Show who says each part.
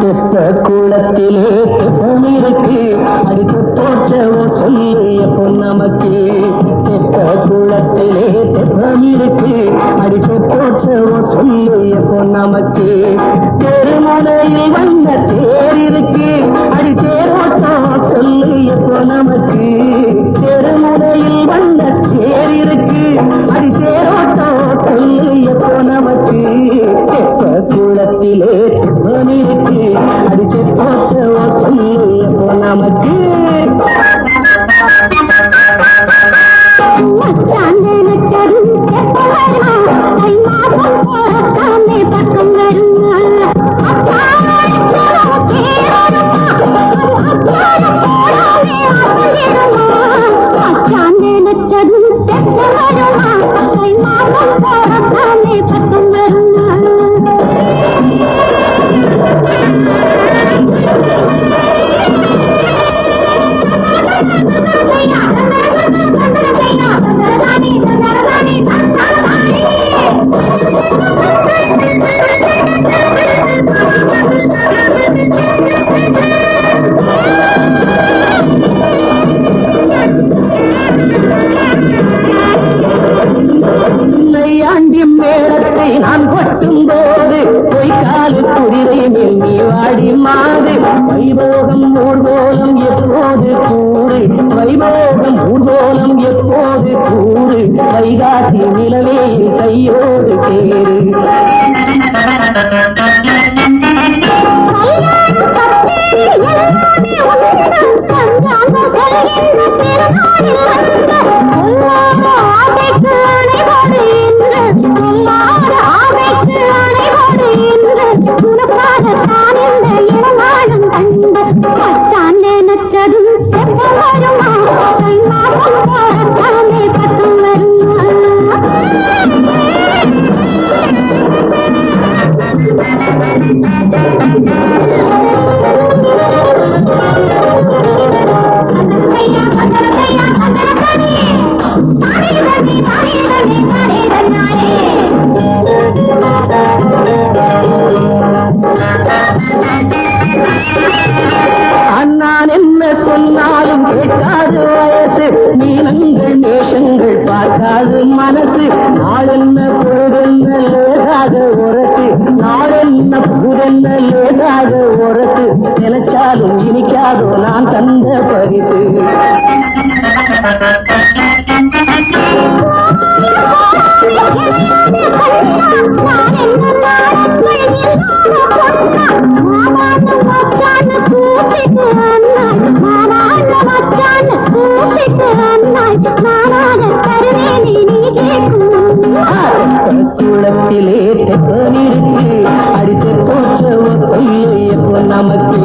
Speaker 1: தெப்ப குளத்திலே தெப்பம் அடித்து தோற்றவோ சொல்லிய பொன்னமக்கு தெப்ப குளத்திலே தெப்பம் அடித்து தோற்றவோ சொல்லிய பொன்னமக்கு தெருமுனையில் வந்த தேர் இருக்கு. அடி தேரோட்டம் சொல்லிய பொன்னமக்கு குளத்திலே தெப்பம் இருக்கு அடித்து தோற்றவோ போது பொய்க்காலு குதிரை மேல் நீ வாடி மாறு. வைபோகம் ஊர்கோலம் எப்போது கூறு. வைபோகம் ஊர்கோலம் எப்போது கூறு. வைகாசி நிலவே கையோடு தேறு நீளங்கள் நேசங்கள் பார்க்காது மனசு. நாளென்ன பொழுதென்ன லேசாக உரத்து நாளென்ன புதென்ன லேசாக உரத்து நினைச்சாலும் இனிக்காதோ நான் தந்த பரிசு. குளத்திலே தெப்பனிருக்கு அடித்து போச்சவ கொல்லையப்போ நமக்கு.